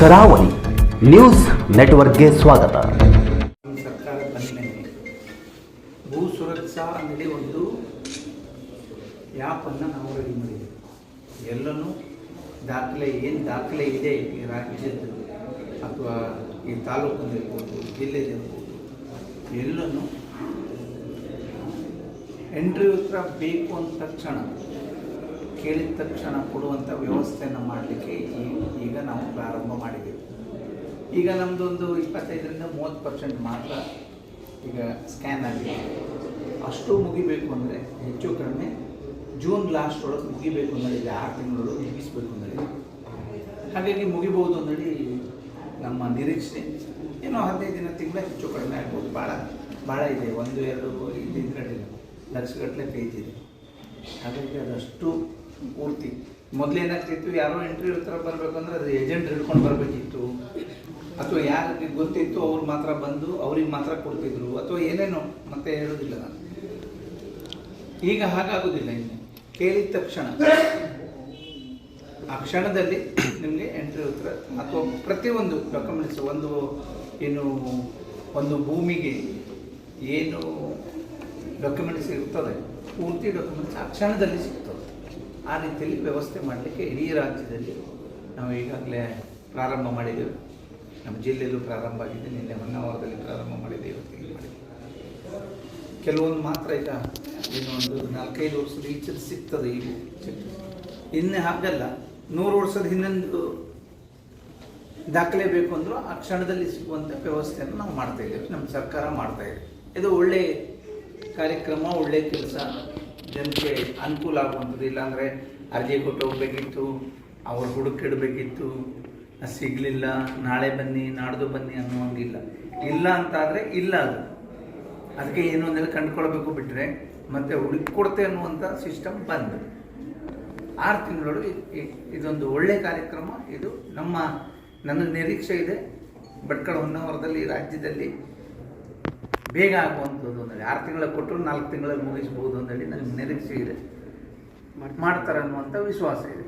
ಕರಾವಳಿ ನ್ಯೂಸ್ ನೆಟ್ವರ್ಕ್ಗೆ ಸ್ವಾಗತ. ಸರ್ಕಾರ ಭೂ ಸುರಕ್ಷಾ ಅನ್ನಲಿ ಒಂದು ಆ್ಯಪನ್ನು ನಾವು ರೆಡಿ ಮಾಡಿದ್ದೀವಿ. ಎಲ್ಲನೂ ದಾಖಲೆ, ಏನು ದಾಖಲೆ ಇದೆ ಈ ರಾಜ್ಯದ ಅಥವಾ ಈ ತಾಲೂಕಿನಲ್ಲಿರ್ಬೋದು ಜಿಲ್ಲೆದಿರ್ಬೋದು ಎಲ್ಲನೂ ಎಂಟ್ರಿ ಉತ್ತರ ಬೇಕು ಅಂದ ತಕ್ಷಣ, ಕೇಳಿದ ತಕ್ಷಣ ಕೊಡುವಂಥ ವ್ಯವಸ್ಥೆಯನ್ನು ಮಾಡಲಿಕ್ಕೆ ನಾವು ಪ್ರಾರಂಭ ಮಾಡಿದ್ದೀವಿ ಈಗ ನಮ್ಮದೊಂದು ಇಪ್ಪತ್ತೈದರಿಂದ ಮೂವತ್ತು ಪರ್ಸೆಂಟ್ ಮಾತ್ರ ಈಗ ಸ್ಕ್ಯಾನ್ ಆಗಿದೆ. ಅಷ್ಟು ಮುಗಿಬೇಕು ಅಂದರೆ ಹೆಚ್ಚು ಕಡಿಮೆ ಜೂನ್ ಲಾಸ್ಟ್ ಒಳಗೆ ಮುಗಿಬೇಕು ಅನ್ನೋದಿದೆ ಆರು ತಿಂಗಳೊಳಗೆ ಮುಗಿಸ್ಬೇಕು ಅನ್ನೋದಿದೆ ಹಾಗಾಗಿ ಮುಗಿಬೋದು ಅನ್ನೋದು ನಮ್ಮ ನಿರೀಕ್ಷೆ. ಏನೋ ಹದಿನೈದು ದಿನ ತಿಂಗಳ ಹೆಚ್ಚು ಕಡಿಮೆ ಆಗ್ಬೋದು. ಭಾಳ ಭಾಳ ಇದೆ. ಒಂದು, ಎರಡು ಇದ್ರಲ್ಲಿಲ್ಲ ಲಕ್ಷಗಟ್ಟಲೆ ಪೇಜ್ ಇದೆ. ಹಾಗಾಗಿ ಅದಷ್ಟು ಪೂರ್ತಿ ಮೊದಲೇನಾಗ್ತಿತ್ತು ಯಾರೋ ಎಂಟ್ರಿ ಹತ್ರ ಬರಬೇಕಂದ್ರೆ ಅದು ಏಜೆಂಟ್ ಹಿಡ್ಕೊಂಡು ಬರಬೇಕಿತ್ತು. ಅಥವಾ ಯಾರಿಗೆ ಗೊತ್ತಿತ್ತು, ಅವ್ರು ಮಾತ್ರ ಬಂದು ಅವ್ರಿಗೆ ಮಾತ್ರ ಕೊಡ್ತಿದ್ರು, ಅಥವಾ ಏನೇನೋ, ಮತ್ತೆ ಹೇಳೋದಿಲ್ಲ ನಾನು. ಈಗ ಹಾಗಾಗೋದಿಲ್ಲ ಇನ್ನು. ಕೇಳಿದ ತಕ್ಷಣ. ಆ ಕ್ಷಣದಲ್ಲಿ ನಿಮಗೆ ಎಂಟ್ರಿ ಉತ್ತರ ಅಥವಾ ಪ್ರತಿಯೊಂದು ಡಾಕ್ಯುಮೆಂಟ್ಸ್ ಒಂದು ಏನು, ಒಂದು ಭೂಮಿಗೆ ಏನು ಡಾಕ್ಯುಮೆಂಟ್ಸ್ ಇರ್ತದೆ, ಪೂರ್ತಿ ಡಾಕ್ಯುಮೆಂಟ್ಸ್ ಆ ಕ್ಷಣದಲ್ಲಿ ಸಿಗ್ತದೆ. ಆ ರೀತಿಯಲ್ಲಿ ವ್ಯವಸ್ಥೆ ಮಾಡಲಿಕ್ಕೆ ಇಡೀ ರಾಜ್ಯದಲ್ಲಿ ನಾವು ಈಗಾಗಲೇ ಪ್ರಾರಂಭ ಮಾಡಿದ್ದೇವೆ. ನಮ್ಮ ಜಿಲ್ಲೆಯಲ್ಲೂ ಪ್ರಾರಂಭ ಆಗಿದೆ. ನಿನ್ನೆ ಹೊನ್ನಾವರದಲ್ಲಿ ಪ್ರಾರಂಭ ಮಾಡಿದೆ ಇವತ್ತಿಗೆ ಮಾಡಿದೆ ಕೆಲವೊಂದು ಮಾತ್ರ ಈಗ ಇನ್ನೊಂದು ನಾಲ್ಕೈದು ವರ್ಷದ ಈಚೆ ಸಿಗ್ತದೆ ಈಗ ಇನ್ನೇ ಹಾಗಲ್ಲ. ನೂರು ವರ್ಷದ ಹಿಂದೊಂದು ದಾಖಲೆ ಬೇಕು ಅಂದರೂ ಆ ಕ್ಷಣದಲ್ಲಿ ಸಿಗುವಂಥ ವ್ಯವಸ್ಥೆಯನ್ನು ನಾವು ಮಾಡ್ತಾ ಇದ್ದೇವೆ. ನಮ್ಮ ಸರ್ಕಾರ ಮಾಡ್ತಾ ಇದೆ. ಇದು ಒಳ್ಳೆ ಕಾರ್ಯಕ್ರಮ, ಒಳ್ಳೆ ಕೆಲಸ. ಜನಕ್ಕೆ ಅನುಕೂಲ ಆಗುವಂಥದ್ದು. ಇಲ್ಲಾಂದರೆ ಅರ್ಜಿ ಕೊಟ್ಟು ಹೋಗಬೇಕಿತ್ತು, ಅವ್ರು ಹುಡುಕಿಡಬೇಕಿತ್ತು ಸಿಗಲಿಲ್ಲ, ನಾಳೆ ಬನ್ನಿ, ನಾಡ್ದು ಬನ್ನಿ ಅನ್ನುವಂಗಿಲ್ಲ. ಇಲ್ಲ ಅಂತಾದರೆ ಇಲ್ಲ ಅದು. ಅದಕ್ಕೆ ಏನು ಅಂದರೆ ಕಂಡುಕೊಳ್ಬೇಕು ಬಿಟ್ಟರೆ ಮತ್ತೆ ಹುಡುಕಿ ಕೊಡ್ತೆ ಅನ್ನುವಂಥ ಸಿಸ್ಟಮ್ ಬಂದು. ಆರು ತಿಂಗಳು ಇದೊಂದು ಒಳ್ಳೆ ಕಾರ್ಯಕ್ರಮ. ಇದು ನಮ್ಮ, ನನ್ನ ನಿರೀಕ್ಷೆ ಇದೆ. ಭಟ್ಕಳ ಹೊನ್ನಾವರದಲ್ಲಿ, ರಾಜ್ಯದಲ್ಲಿ ಬೇಗ ಆಗುವಂಥದ್ದು ಅಂದರೆ ಆರು ತಿಂಗಳ ಕೊಟ್ಟರು ನಾಲ್ಕು ತಿಂಗಳಲ್ಲಿ ಮುಗಿಸ್ಬೋದು ಅಂತೇಳಿ ನನಗೆ ನಿರೀಕ್ಷೆ ಇದೆ. ಮಾಡ್ತಾರೆ ಅನ್ನುವಂಥ ವಿಶ್ವಾಸ ಇದೆ.